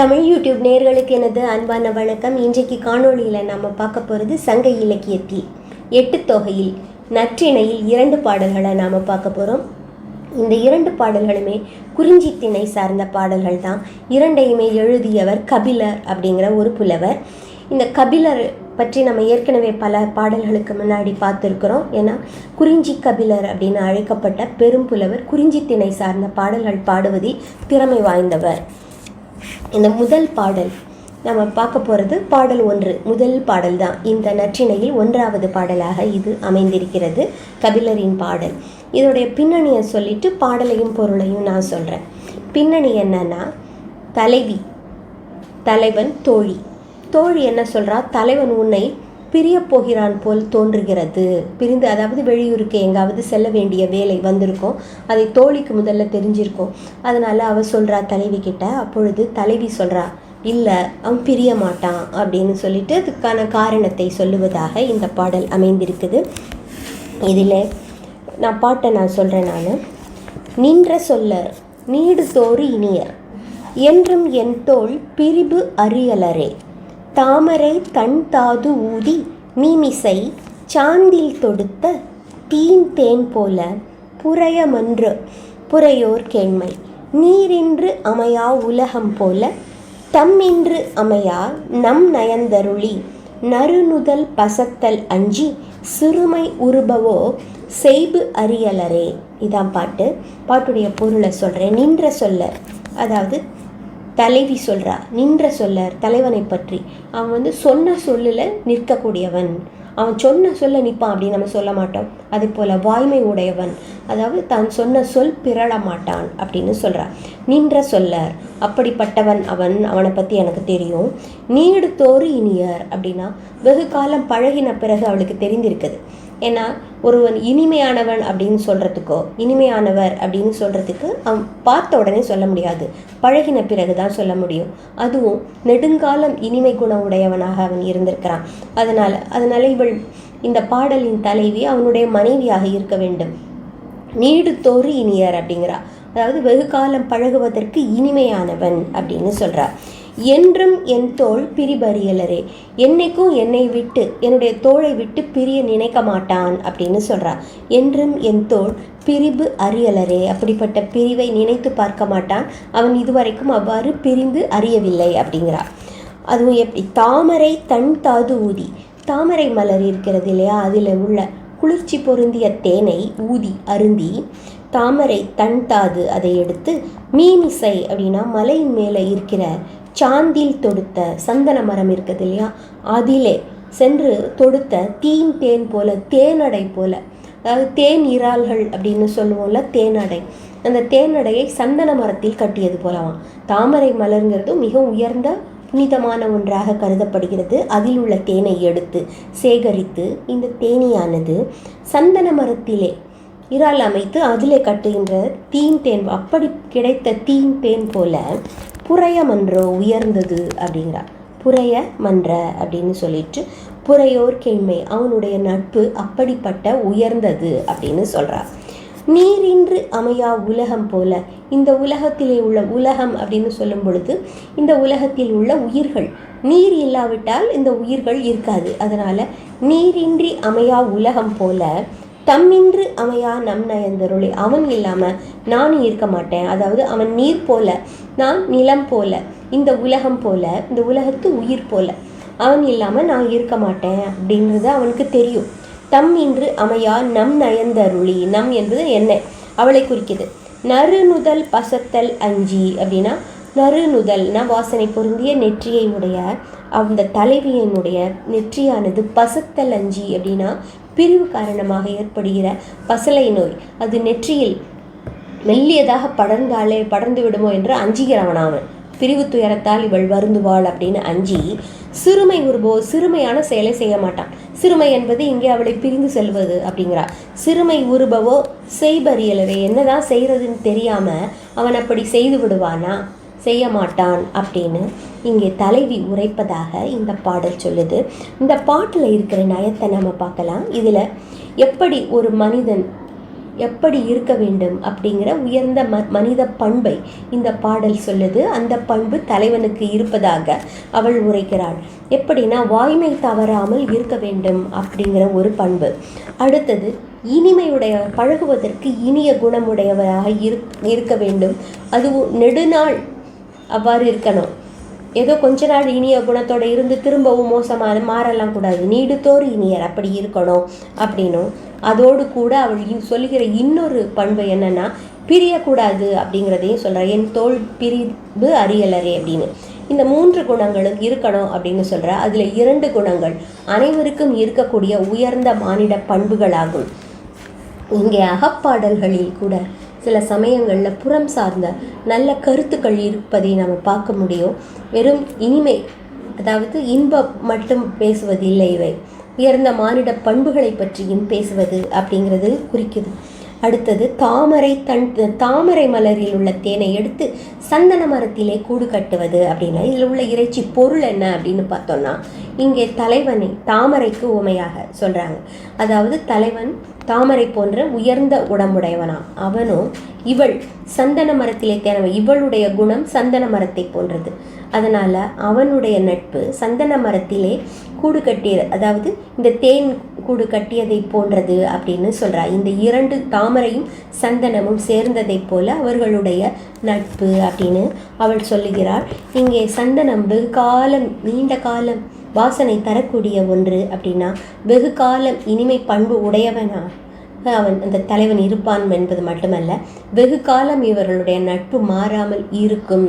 Tamil YouTube நேர்களுக்கு எனது அன்பான வணக்கம். இன்றைக்கு காணொளியில் நாம் பார்க்க போகிறது சங்க இலக்கியத்தில் எட்டு தொகையில் நற்றிணையில் இரண்டு பாடல்களை நாம் பார்க்க போகிறோம் இந்த இரண்டு பாடல்களுமே குறிஞ்சி திணை சார்ந்த பாடல்கள் தான். இரண்டையுமே எழுதியவர் கபிலர் அப்படிங்கிற ஒரு புலவர். இந்த கபிலர் பற்றி நம்ம ஏற்கனவே பல பாடல்களுக்கு முன்னாடி பார்த்துருக்குறோம். ஏன்னா குறிஞ்சி கபிலர் அப்படின்னு அழைக்கப்பட்ட பெரும் புலவர் குறிஞ்சி திணை சார்ந்த பாடல்கள் பாடுவதில் திறமை வாய்ந்தவர். இந்த முதல் பாடல் நம்ம பார்க்க போகிறது பாடல் ஒன்று. முதல் பாடல் தான். இந்த நற்றிணையில் ஒன்றாவது பாடலாக இது அமைந்திருக்கிறது. கபிலரின் பாடல். இதோடைய பின்னணியை சொல்லிட்டு பாடலையும் பொருளையும் நான் சொல்கிறேன் பின்னணி என்னன்னா தலைவி தலைவன் தோழி. தோழி என்ன சொல்கிறா தலைவன் உன்னை பிரியப் போகிறான் போல் தோன்றுகிறது. பிரிந்து அதாவது வெளியூருக்கு எங்காவது செல்ல வேண்டிய வேலை வந்திருக்கும். அதை தோழிக்கு முதல்ல தெரிஞ்சிருக்கும். அதனால் அவ சொல்கிறா தலைவி கிட்ட. அப்பொழுது தலைவி சொல்கிறா இல்லை அவன் பிரிய மாட்டான். அப்படின்னு சொல்லிட்டு அதுக்கான காரணத்தை சொல்லுவதாக இந்த பாடல் அமைந்திருக்குது. இதில் நான் பாட்டை நான் சொல்கிறேன் நான். நின்ற சொல்லர் நீடு தோறு இனியர். என்றும் என் தோள் பிரிபு அறியலரே தாமரை தன் தாது ஊதி மீமிசை சாந்தில் தொடுத்த தீன் தேன் போல புறையமன்று புறையோர் கேண்மை. நீரின்று அமையா உலகம் போல தம்மின்று அமையா நம் நயந்தருளி. நறுநுதல் பசத்தல் அஞ்சி சிறுமை உருபவோ செய்பு அறியலரே. இதான் பாட்டு. பாட்டுடைய பொருளை சொல்கிறேன் நின்ற சொல்ல. அதாவது தலைவி சொல்கிறா நின்ற சொல்லர் தலைவனை பற்றி. அவன் வந்து சொன்ன சொல்லில் நிற்கக்கூடியவன். அவன் சொன்ன சொல்ல நிற்பான் அப்படின்னு நம்ம சொல்ல மாட்டோம். அது போல் வாய்மை உடையவன். அதாவது தான் சொன்ன சொல் பிறழ மாட்டான் அப்படின்னு சொல்கிறான் நின்ற சொல்லர் அப்படிப்பட்டவன் அவன். அவனை பற்றி எனக்கு தெரியும். நீடுத்தோறு இனியர் அப்படின்னா வெகு காலம் பழகின பிறகு அவளுக்கு தெரிந்திருக்குது. ஏன்னா ஒருவன் இனிமையானவன் அப்படின்னு சொல்கிறதுக்கோ இனிமையானவர் அப்படின்னு சொல்கிறதுக்கு அவன் பார்த்த உடனே சொல்ல முடியாது. பழகின பிறகு தான் சொல்ல முடியும். அதுவும் நெடுங்காலம் இனிமை குணம் உடையவனாக அவன் இருந்திருக்கிறான். அதனால் அதனால் இவள் இந்த பாடலின் தலைவி அவனுடைய மனைவியாக இருக்க வேண்டும். நீடுத்தோறு இனியர் அப்படிங்கிறா. அதாவது வெகு காலம் பழகுவதற்கு இனிமையானவன் அப்படின்னு சொல்கிறார் என்றும் என் தோள் பிரிபறியலரே. என்னைக்கும் என்னை விட்டு என்னுடைய தோளை விட்டு பிரிய நினைக்க மாட்டான் அப்படின்னு சொல்றா. என்றும் என் தோள் பிரிவு அறியலரே. அப்படிப்பட்ட பிரிவை நினைத்து பார்க்க மாட்டான். அவன் இதுவரைக்கும் அவ்வாறு பிரிந்து அறியவில்லை அப்படிங்கிறா. அதுவும் எப்படி? தாமரை தன் தாது ஊதி. தாமரை மலர் இருக்கிறது இல்லையா? அதில் உள்ள குளிர்ச்சி பொருந்திய தேனை ஊதி அருந்தி தாமரை தன் தாது அதை எடுத்து மீமிசை அப்படின்னா மலையின் மேலே இருக்கிற சாந்தில் தொடுத்த சந்தன மரம் இருக்குது இல்லையா? அதிலே சென்று தொடுத்த தீன் தேன் போல தேனடை போல. அதாவது தேன் இறால்கள் அப்படின்னு சொல்லுவோம்ல தேனடை. அந்த தேனடையை சந்தன மரத்தில் கட்டியது போலவாம். தாமரை மலருங்கிறது மிக உயர்ந்த புனிதமான ஒன்றாக கருதப்படுகிறது. அதில் உள்ள தேனை எடுத்து சேகரித்து இந்த தேனியானது சந்தன மரத்திலே இறால் அமைத்து அதிலே கட்டுகின்ற தீன் தேன் அப்படி கிடைத்த தீன் தேன் போல புறைய மன்றோ உயர்ந்தது அப்படிங்கிறார். புறைய மன்ற அப்படின்னு சொல்லிட்டு புறையோர் கேண்மை அவனுடைய நட்பு அப்படிப்பட்ட உயர்ந்தது அப்படின்னு சொல்கிறார் நீரின்று அமையா உலகம் போல இந்த உலகத்திலே உள்ள உலகம் அப்படின்னு சொல்லும் பொழுது இந்த உலகத்தில் உள்ள உயிர்கள் நீர் இல்லாவிட்டால் இந்த உயிர்கள் இருக்காது. அதனால் நீரின்றி அமையா உலகம் போல தம்மின்று அமையா நம் நயந்தருளி. அவன் இல்லாமல் நானும் இருக்க மாட்டேன். அதாவது அவன் நீர் போல நான் நிலம் போல இந்த உலகம் போல இந்த உலகத்து உயிர் போல. அவன் இல்லாமல் நான் இருக்க மாட்டேன் அப்படின்றது அவனுக்கு தெரியும். தம் இன்று அமையா நம் நயந்தருளி. நம் என்பது என்ன? அவளை குறிக்குது. நறுநுதல் பசத்தல் அஞ்சி அப்படின்னா நறுநுதல்னா வாசனை பொருந்திய நெற்றியை உடைய அந்த தலைவியனுடைய நெற்றியானது பசத்தல் அஞ்சி அப்படின்னா பிரிவு காரணமாக ஏற்படுகிற பசலை நோய். அது நெற்றியில் மெல்லியதாக படர்ந்தாலே படர்ந்து விடுமோ என்று அஞ்சுகிறவன் அவன் பிரிவு துயரத்தால் இவள் வருந்துவாள் அப்படின்னு அஞ்சி சிறுமை உருவோ சிறுமையான செயலை செய்ய மாட்டான். சிறுமை என்பது இங்கே அவளை பிரிந்து செல்வது அப்படிங்கிறா. சிறுமை உருபவோ செய்பறியலவே என்னதான் செய்கிறதுன்னு தெரியாமல் அவன் அப்படி செய்து விடுவானா? செய்ய மாட்டான் அப்படின்னு இங்கே தலைவி உரைப்பதாக இந்த பாடல் சொல்லுது. இந்த பாட்டில் இருக்கிற நயத்தை நம்ம பார்க்கலாம். இதில் எப்படி ஒரு மனிதன் எப்படி இருக்க வேண்டும் அப்படிங்கிற உயர்ந்த ம மனித பண்பை இந்த பாடல் சொல்லுது. அந்த பண்பு தலைவனுக்கு இருப்பதாக அவள் உரைக்கிறாள். எப்படின்னா வாய்மை தவறாமல் இருக்க வேண்டும் அப்படிங்கிற ஒரு பண்பு. அடுத்தது இனிமையுடைய பழகுவதற்கு இனிய குணமுடையவராக இருக்க வேண்டும். அதுவும் நெடுநாள் அவ்வாறு இருக்கணும். ஏதோ கொஞ்ச நாள் இனிய குணத்தோடு இருந்து திரும்பவும் மோசமாக மாறலாம் கூடாது. நீடுத்தோறு இனியர் அப்படி இருக்கணும் அப்படின்னும். அதோடு கூட அவள் சொல்லுகிற இன்னொரு பண்பு என்னன்னா பிரியக்கூடாது அப்படிங்கிறதையும் சொல்கிறார் என் தோல் பிரிவு அறியலரே அப்படின்னு. இந்த மூன்று குணங்களும் இருக்கணும் அப்படின்னு சொல்கிற அதில் இரண்டு குணங்கள் அனைவருக்கும் இருக்கக்கூடிய உயர்ந்த மானிட பண்புகளாகும். இங்கே அகப்பாடல்களில் கூட சில சமயங்களில் புறம் சார்ந்த நல்ல கருத்துக்கள் இருப்பதை நம்ம பார்க்க முடியும். வெறும் இனிமை அதாவது இன்பம் மட்டும் பேசுவது இல்லை இவை. உயர்ந்த மானிட பண்புகளை பற்றியும் பேசுவது அப்படிங்கிறது குறிக்குது. அடுத்தது தாமரை தன் தாமரை மலரில் உள்ள தேனை எடுத்து சந்தன மரத்திலே கூடு கட்டுவது அப்படின்னா இதில் உள்ள இறைச்சி பொருள் என்ன அப்படின்னு பார்த்தோம்னா இங்கே தலைவனை தாமரைக்கு உமையாக சொல்கிறாங்க அதாவது தலைவன் தாமரை போன்ற உயர்ந்த உடம்புடையவனா அவனும் இவள் சந்தன மரத்திலே தேனவன் இவளுடைய குணம் சந்தன மரத்தை போன்றது. அதனால் அவனுடைய நட்பு சந்தன மரத்திலே கூடு கட்டிய அதாவது இந்த தேன் கூடு கட்டியதை போன்றது அப்படின்னு சொல்கிறார் இந்த இரண்டு தாமரையும் சந்தனமும் சேர்ந்ததைப் போல அவர்களுடைய நட்பு அப்படின்னு அவள் சொல்லுகிறாள். இங்கே சந்தனம் வெகு காலம் நீண்ட காலம் வாசனை தரக்கூடிய ஒன்று அப்படின்னா வெகு காலம் இனிமை பண்பு உடையவனா? அவன் அந்த தலைவன் இருப்பான் என்பது மட்டுமல்ல வெகு காலம் இவர்களுடைய நட்பு மாறாமல் இருக்கும்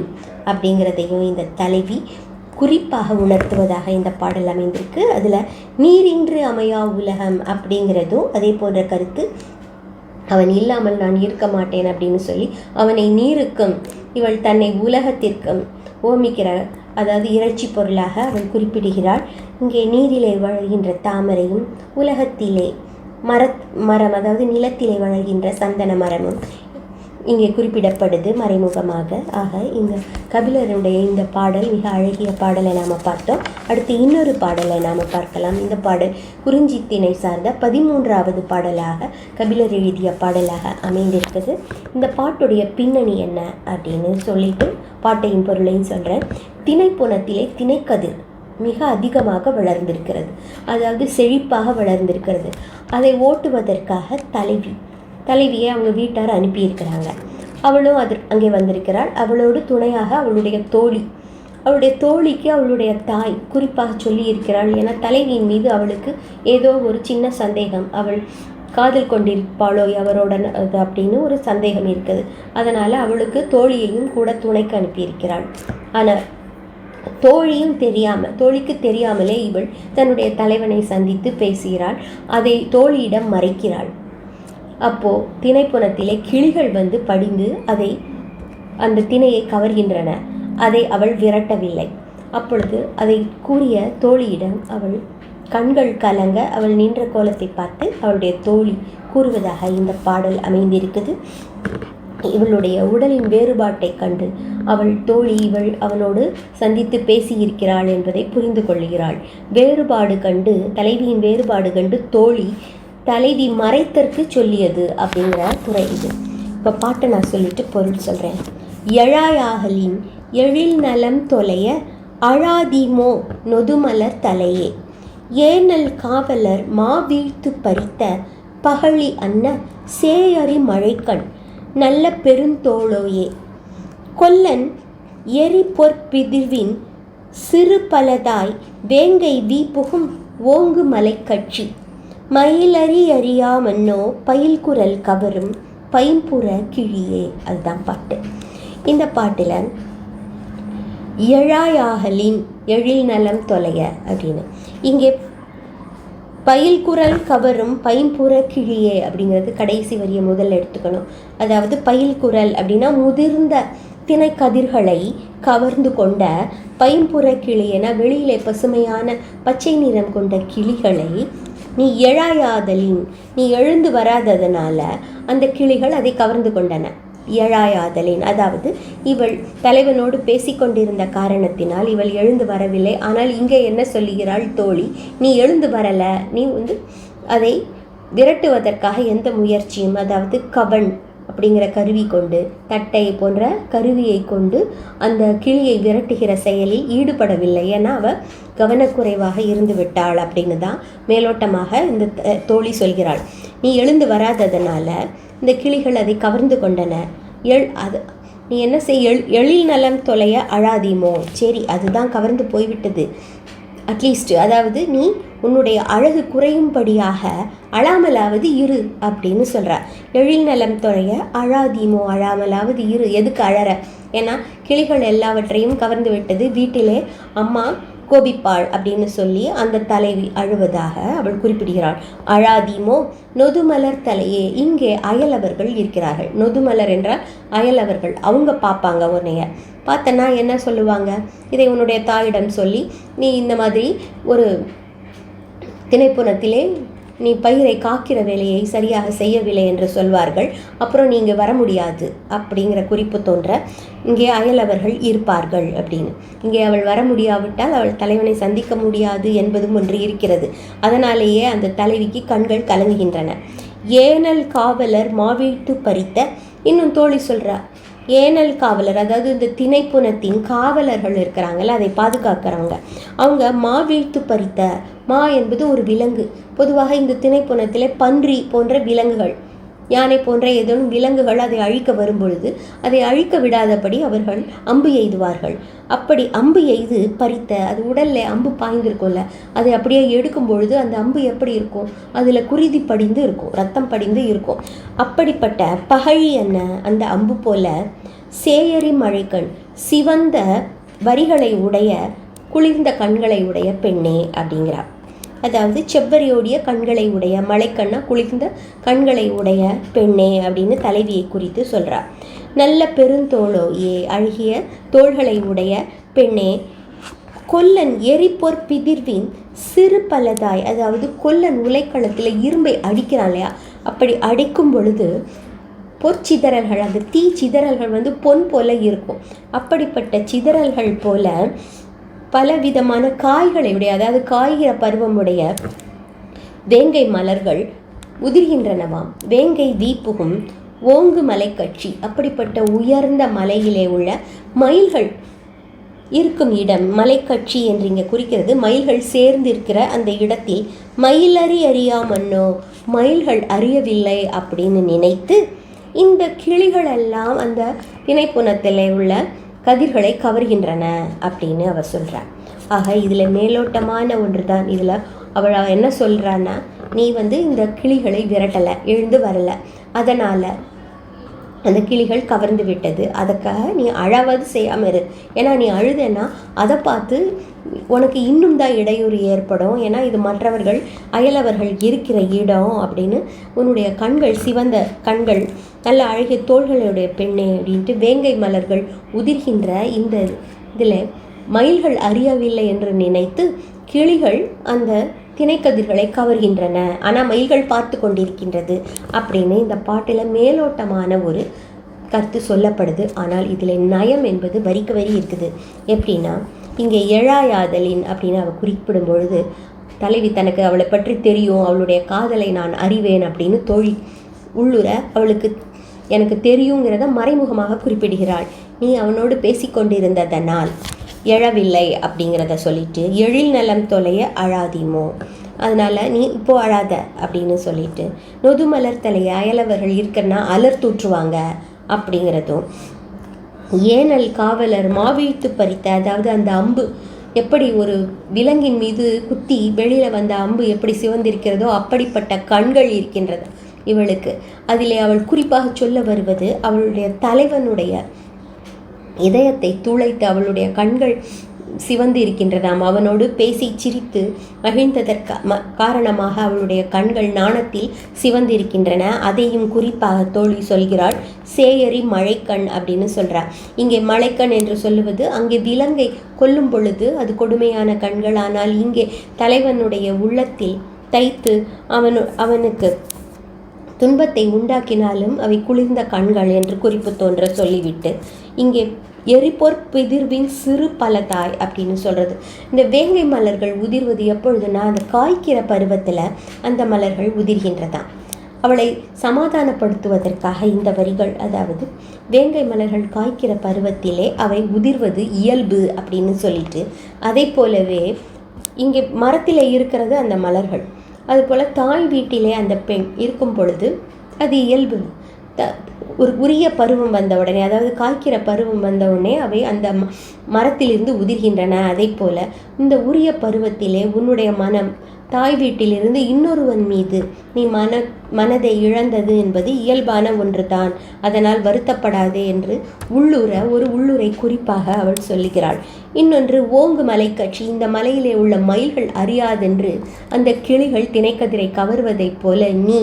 அப்படிங்கிறதையும் இந்த தலைவி குறிப்பாக உணர்த்துவதாக இந்த பாடல் அமைந்திருக்கு. அதில் நீரின்றி அமையா உலகம் அப்படிங்கிறதும் அதே போன்ற கருத்து. அவன் இல்லாமல் நான் இருக்க மாட்டேன் அப்படின்னு சொல்லி அவனை நீருக்கும் இவள் தன்னை உலகத்திற்கும் ஓமிக்கிற அதாவது இறைச்சி பொருளாக அவள் குறிப்பிடுகிறாள். இங்கே நீரிலே வழகின்ற தாமரையும் உலகத்திலே மர மரம் அதாவது நிலத்திலே வழகின்ற சந்தன மரமும் இங்கே குறிப்பிடப்படுது மறைமுகமாக. ஆக இந்த கபிலருடைய இந்த பாடல் மிக அழகிய பாடலை நாம் பார்த்தோம். அடுத்து இன்னொரு பாடலை நாம் பார்க்கலாம். இந்த பாடல் குறிஞ்சித்தினை சார்ந்த பதிமூன்றாவது பாடலாக கபிலர் எழுதிய பாடலாக அமைந்திருக்குது இந்த பாட்டுடைய பின்னணி என்ன அப்படின்னு சொல்லிட்டு பாட்டையும் பொருளையும் சொல்கிறேன் திணைப்புணத்திலே திணைக்கதிர் மிக அதிகமாக வளர்ந்திருக்கிறது. அதாவது செழிப்பாக வளர்ந்திருக்கிறது. அதை ஓட்டுவதற்காக தலைவி தலைவியை அவங்க வீட்டார் அனுப்பியிருக்கிறாங்க. அவளும் அது அங்கே வந்திருக்கிறாள். அவளோடு துணையாக அவளுடைய தோழி. அவளுடைய தோழிக்கு அவளுடைய தாய் குறிப்பாக சொல்லி இருக்கிறாள் தலைவியின் மீது அவளுக்கு ஏதோ ஒரு சின்ன சந்தேகம். அவள் காதல் கொண்டிருப்பாளோ அவரோட அது அப்படின்னு ஒரு சந்தேகம் இருக்குது. அதனால் அவளுக்கு தோழியையும் கூட துணைக்கு அனுப்பியிருக்கிறாள். ஆனால் தோழியும் தெரியாமல் தோழிக்கு தெரியாமலே இவள் தன்னுடைய தலைவனை சந்தித்து பேசுகிறாள். அதை தோழியிடம் மறைக்கிறாள். அப்போது திணைப்புணத்திலே கிளிகள் வந்து படிந்து அதை அந்த திணையை கவர்கின்றன. அதை அவள் விரட்டவில்லை. அப்பொழுது அதை கூறிய தோழியிடம் அவள் கண்கள் கலங்க அவள் நின்ற கோலத்தை பார்த்து அவளுடைய தோழி கூறுவதாக இந்த பாடல் அமைந்திருக்குது இவளுடைய உடலின் வேறுபாட்டைக் கண்டு அவள் தோழி இவள் அவனோடு சந்தித்து பேசியிருக்கிறாள் என்பதை புரிந்து கொள்கிறாள். வேறுபாடு கண்டு தலைவியின் வேறுபாடு கண்டு தோழி தலைவி மறைத்தற்கு சொல்லியது அப்படிங்கிற துறை இது. இப்போ பாட்டை நான் சொல்லிட்டு பொருள் சொல்கிறேன் எழாயாகலின் எழில் நலம் தொலைய அழாதிமோ நொதுமலர் தலையே. ஏனல் காவலர் மாவீழ்த்து பறித்த பகழி அன்ன சேயறி மழைக்கண் நல்ல பெருந்தோளோயே. கொல்லன் எரி பொற்பிதிர்வின் சிறு பலதாய் வேங்கை வீப்புகும் ஓங்கு மலைக்கட்சி. மயிலறி அறியாமன்னோ பயில்குரல் கவரும் பைம்புற கிழியே. அதுதான் பாட்டு. இந்த பாட்டில் எழாயாகலின் எழில் நலம் தொலைய அப்படின்னு. இங்கே பயில்குரல் கவரும் பைம்புற கிழியே அப்படிங்கிறது கடைசி வரியை முதல்ல எடுத்துக்கணும். அதாவது பயில்குரல் அப்படின்னா முதிர்ந்த திணைக்கதிர்களை கவர்ந்து கொண்ட பைம்புற கிளியென வெளியிலே பசுமையான பச்சை நிறம் கொண்ட கிளிகளை நீ எழாயாதலின் நீ எழுந்து வராததனால அந்த கிளிகள் அதை கவர்ந்து கொண்டன. எழாயாதலின் அதாவது இவள் தலைவனோடு பேசிக்கொண்டிருந்த காரணத்தினால் இவள் எழுந்து வரவில்லை. ஆனால் இங்கே என்ன சொல்லுகிறாள் தோழி? நீ எழுந்து வரல. நீ வந்து அதை விரட்டுவதற்காக எந்த முயற்சியும் அதாவது கவன் அப்படிங்கிற கருவி கொண்டு தட்டை போன்ற கருவியை கொண்டு அந்த கிளியை விரட்டுகிற செயலில் ஈடுபடவில்லை. ஏன்னா அவ கவனக்குறைவாக இருந்து விட்டாள் அப்படின்னு தான் மேலோட்டமாக இந்த த- தோழி சொல்கிறாள். நீ எழுந்து வராததுனால இந்த கிளிகள் அதை கவர்ந்து கொண்டன. எள் அது நீ என்ன செய் எள் எழில் நலம் தொலைய அழாதீமோ? சரி அதுதான் கவர்ந்து போய்விட்டது. அட்லீஸ்ட் அதாவது நீ உன்னுடைய அழகு குறையும்படியாக அழாமலாவது இரு அப்படின்னு சொல்கிற எழில் நலம் துறைய அழாதீமோ அழாமலாவது இரு. எதுக்கு அழற? ஏன்னா கிளிகள் எல்லாவற்றையும் கவர்ந்து விட்டது வீட்டிலே அம்மா கோபிப்பாள் அப்படின்னு சொல்லி அந்த தலைவி அழுவதாக அவள் குறிப்பிடுகிறாள். அழாதீமோ நொதுமலர் தலையே இங்கே அயலவர்கள் இருக்கிறார்கள். நொதுமலர் என்றால் அயலவர்கள். அவங்க பார்ப்பாங்க உன்னைய. பார்த்தனா என்ன சொல்லுவாங்க? இதை உன்னுடைய தாயிடம் சொல்லி நீ இந்த மாதிரி ஒரு திணைப்புணத்திலே நீ பயிரை காக்கிற வேலையை சரியாக செய்யவில்லை என்று சொல்வார்கள். அப்புறம் நீங்கள் வர முடியாது அப்படிங்கிற குறிப்பு தோன்ற இங்கே அயலவர்கள் இருப்பார்கள் அப்படின்னு. இங்கே அவள் வர முடியாவிட்டால் அவள் தலைவனை சந்திக்க முடியாது என்பதும் ஒன்று இருக்கிறது. அதனாலேயே அந்த தலைவிக்கு கண்கள் கலங்குகின்றன. ஏனல் காவலர் மாவீட்டு பறித்த இன்னும் தோழி சொல்றா ஏனல் காவலர் அதாவது இந்த திணைப்புணத்தின் காவலர்கள் இருக்கிறாங்கல்ல அதை பாதுகாக்கிறவங்க. அவங்க மா வீழ்த்து பறித்த மா என்பது ஒரு விலங்கு. பொதுவாக இந்த திணைப்புணத்தில் பன்றி போன்ற விலங்குகள். யானை போன்ற ஏதேனும் விலங்குகள் அதை அழிக்க வரும்பொழுது அதை அழிக்க விடாதபடி அவர்கள் அம்பு எய்துவார்கள். அப்படி அம்பு எய்து பறித்த அது உடல்ல அம்பு பாய்ந்திருக்கும்ல அதை அப்படியே எடுக்கும் பொழுது அந்த அம்பு எப்படி இருக்கும்? அதில் குருதி படிந்து இருக்கும் ரத்தம் படிந்து இருக்கும். அப்படிப்பட்ட பகழி என்ன அந்த அம்பு போல சேயரி மழைக்கண் சிவந்த வரிகளை உடைய குளிர்ந்த கண்களை உடைய பெண்ணே அப்படிங்கிறார். அதாவது செவ்வரியோடைய கண்களை உடைய மலைக்கண்ணா குளிர்ந்த கண்களை உடைய பெண்ணே அப்படின்னு தலைவியை குறித்து சொல்கிறார் நல்ல பெருந்தோளோ ஏ அழகிய தோள்களை உடைய பெண்ணே கொல்லன் எரிப்போர் பிதிர்வின் சிறு பலதாய் அதாவது கொல்லன் உலைக்களத்தில் இரும்பை அடிக்கிறான் இல்லையா? அப்படி அடிக்கும் பொழுது பொற்சிதறல்கள் அந்த தீ சிதறல்கள் வந்து பொன் போல இருக்கும். அப்படிப்பட்ட சிதறல்கள் போல பலவிதமான காய்களை உடைய அதாவது காய்கிற பருவமுடைய வேங்கை மலர்கள் உதிர்கின்றனவாம். வேங்கை தீப்புகும் ஓங்கு மலைக்கட்சி அப்படிப்பட்ட உயர்ந்த மலையிலே உள்ள மயில்கள் இருக்கும் இடம் மலைக்கட்சி என்று இங்கே குறிக்கிறது. மயில்கள் சேர்ந்து இருக்கிற அந்த இடத்தில் மயிலறி அறியாமன்னோ மயில்கள் அறியவில்லை அப்படின்னு நினைத்து இந்த கிளிகள் எல்லாம் அந்த திணைப்புணத்தில் உள்ள கதிர்களை கவர்கின்றன அப்படின்னு அவர் சொல்கிறாள் ஆக இதில் மேலோட்டமான ஒன்று தான் இதில் அவள் என்ன சொல்கிறான்னா நீ வந்து இந்த கிளிகளை விரட்டலை எழுந்து வரலை. அதனால் அந்த கிளிகள் கவர்ந்து விட்டது. அதுக்காக நீ அழாவது செய்யாமல் இரு. ஏன்னா நீ அழுதேன்னா அதை பார்த்து உனக்கு இன்னும் தான் இடையூறு ஏற்படும். ஏன்னா இது மற்றவர்கள் அயலவர்கள் இருக்கிற இடம் அப்படின்னு உன்னுடைய கண்கள் சிவந்த கண்கள் நல்ல அழகிய தோள்களுடைய பெண்ணே அப்படின்ட்டு வேங்கை மலர்கள் உதிர்கின்ற இந்த இதில் மயில்கள் அறியவில்லை என்று நினைத்து கிளிகள் அந்த திணைக்கதிர்களை கவர்கின்றன. ஆனால் மயில்கள் பார்த்து கொண்டிருக்கின்றது அப்படின்னு இந்த பாட்டில் மேலோட்டமான ஒரு கருத்து சொல்லப்படுது. ஆனால் இதில் நயம் என்பது வரிக்கு வரி இருக்குது. எப்படின்னா இங்கே எழாயாதலின் அப்படின்னு அவள் குறிப்பிடும் பொழுது தலைவி தனக்கு அவளை பற்றி தெரியும் அவளுடைய காதலை நான் அறிவேன் அப்படின்னு தோழி உள்ளுர அவளுக்கு எனக்கு தெரியுங்கிறத மறைமுகமாக குறிப்பிடுகிறாள். நீ அவனோடு பேசிக்கொண்டிருந்ததனால் எழவில்லை அப்படிங்கிறத சொல்லிட்டு எழில் நலம் தொலைய அழாதீமோ? அதனால் நீ இப்போ அழாத அப்படின்னு சொல்லிட்டு நொதுமலர் தலைய அயலவர்கள் இருக்கிறன்னா அலர் தூற்றுவாங்க அப்படிங்கிறதும் ஏனல் காவலர் மாவீழ்த்து பறித்த அதாவது அந்த அம்பு எப்படி ஒரு விலங்கின் மீது குத்தி வெளியில் வந்த அம்பு எப்படி சிவந்திருக்கிறதோ அப்படிப்பட்ட கண்கள் இருக்கின்றது இவளுக்கு. அதிலே அவள் குறிப்பாக சொல்ல வருவது அவளுடைய தலைவனுடைய இதயத்தை துளைத்து அவளுடைய கண்கள் சிவந்து இருக்கின்றதாம். அவனோடு பேசி சிரித்து மகிழ்ந்ததற்கு ம காரணமாக அவளுடைய கண்கள் நாணத்தில் சிவந்து இருக்கின்றன அதையும் குறிப்பாக தோழி சொல்கிறாள் சேயரி மழைக்கண் அப்படின்னு சொல்றார் இங்கே மழைக்கண் என்று சொல்லுவது அங்கே விலங்கை கொல்லும் பொழுது அது கொடுமையான கண்கள். ஆனால் இங்கே தலைவனுடைய உள்ளத்தில் தைத்து அவனு அவனுக்கு துன்பத்தை உண்டாக்கினாலும் அவை குளிர்ந்த கண்கள் என்று குறிப்பு தோன்ற சொல்லிவிட்டு இங்கே எரிப்போர் பிதிர்வின் சிறு பலதாய் அப்படின்னு சொல்கிறது இந்த வேங்கை மலர்கள் உதிர்வது எப்பொழுதுனா அந்த காய்க்கிற பருவத்தில் அந்த மலர்கள் உதிர்கின்றதாம். அவளை சமாதானப்படுத்துவதற்காக இந்த வரிகள் அதாவது வேங்கை மலர்கள் காய்க்கிற பருவத்திலே அவை உதிர்வது இயல்பு அப்படின்னு சொல்லிட்டு அதே போலவே இங்கே மரத்தில் இருக்கிறது அந்த மலர்கள். அதுபோல் தாய் வீட்டிலே அந்த பெண் இருக்கும் பொழுது அது இயல்பு. த ஒரு உரிய பருவம் வந்த உடனே அதாவது காய்க்கிற பருவம் வந்த உடனே அவை அந்த ம மரத்திலிருந்து உதிர்கின்றன. அதை போல இந்த உரிய பருவத்திலே உன்னுடைய மனம் தாய் வீட்டிலிருந்து இன்னொருவன் மீது நீ மன மனதை இழந்தது என்பது இயல்பான ஒன்றுதான். அதனால் வருத்தப்படாதே என்று உள்ளுர ஒரு உள்ளுரை குறிப்பாக அவள் சொல்லுகிறாள். இன்னொன்று ஓங்கு மலைக்கட்சி இந்த மலையிலே உள்ள மயில்கள் அறியாதென்று அந்த கிளிகள் திணைக்கதிரை கவர்வதைப் போல நீ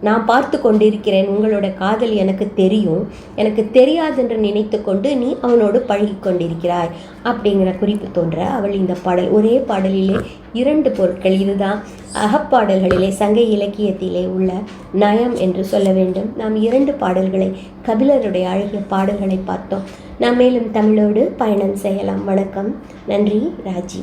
நான் பார்த்து கொண்டிருக்கிறேன். உங்களோட காதல் எனக்கு தெரியும். எனக்கு தெரியாதென்று நினைத்து கொண்டு நீ அவனோடு பழகி கொண்டிருக்கிறாய். அப்படிங்கிற குறிப்பு தோன்ற அவள் இந்த பாடல் ஒரே பாடலிலே இரண்டு பொருட்கள் இதுதான். அகப்பாடல்களிலே சங்க இலக்கியத்திலே உள்ள நயம் என்று சொல்ல வேண்டும். நாம் இரண்டு பாடல்களை கபிலருடைய அழகிய பாடல்களை பார்த்தோம். நாம் மேலும் தமிழோடு பயணம் செய்யலாம். வணக்கம். நன்றி ராஜி